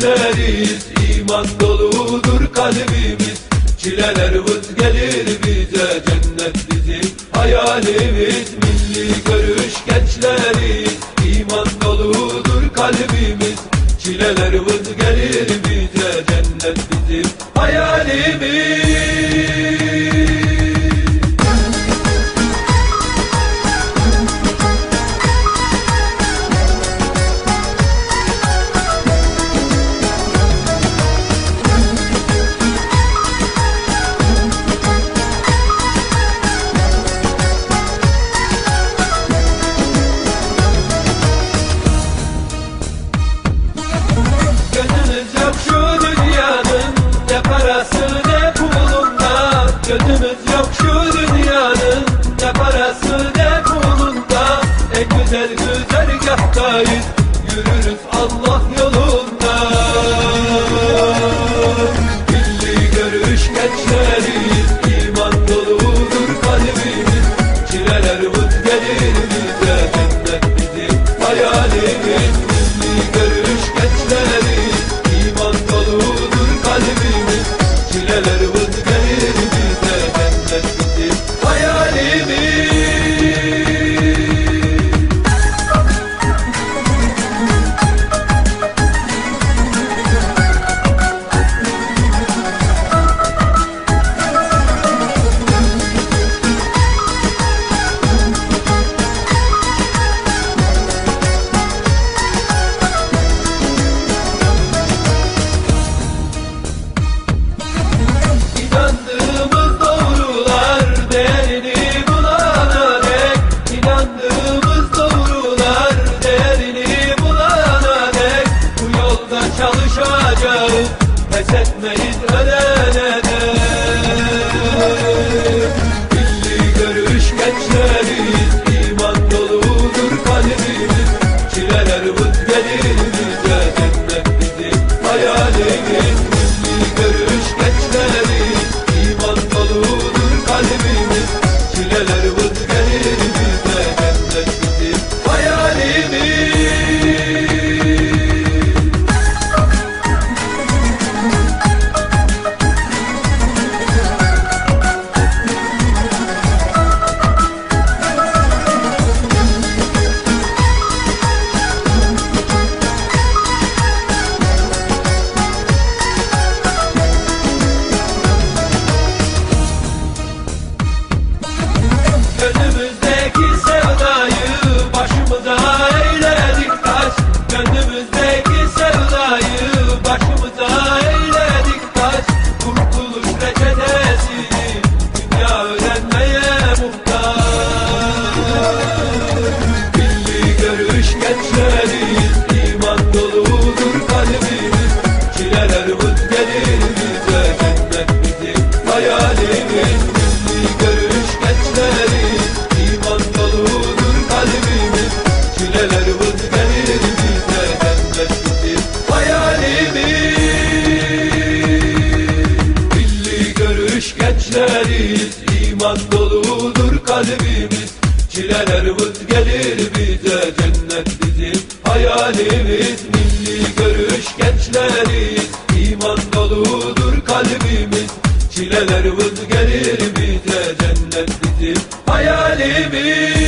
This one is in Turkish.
gençleriz iman doludur kalbimiz. Çileler vız gelir bize cennet bizim hayalimiz. Milli görüş gençleriz iman doludur kalbimiz. Çileler vız gelir bize cennet bizim hayalimiz gelir pes etmeyiz ölene dek Milli görüş gençleriz iman doludur kalbimiz Çileler vız gelir bize cennet bizim hayalimiz. Milli görüş gençleriz iman doludur kalbimiz Çileler vız Çileler vız gelir bize cennet bizim hayalimiz. Milli görüş gençleriz iman doludur kalbimiz. Çileler vız gelir bize cennet bizim hayalimiz. Milli görüş gençleriz iman doludur kalbimiz. Çileler vız gelir bize cennet bizim hayalimiz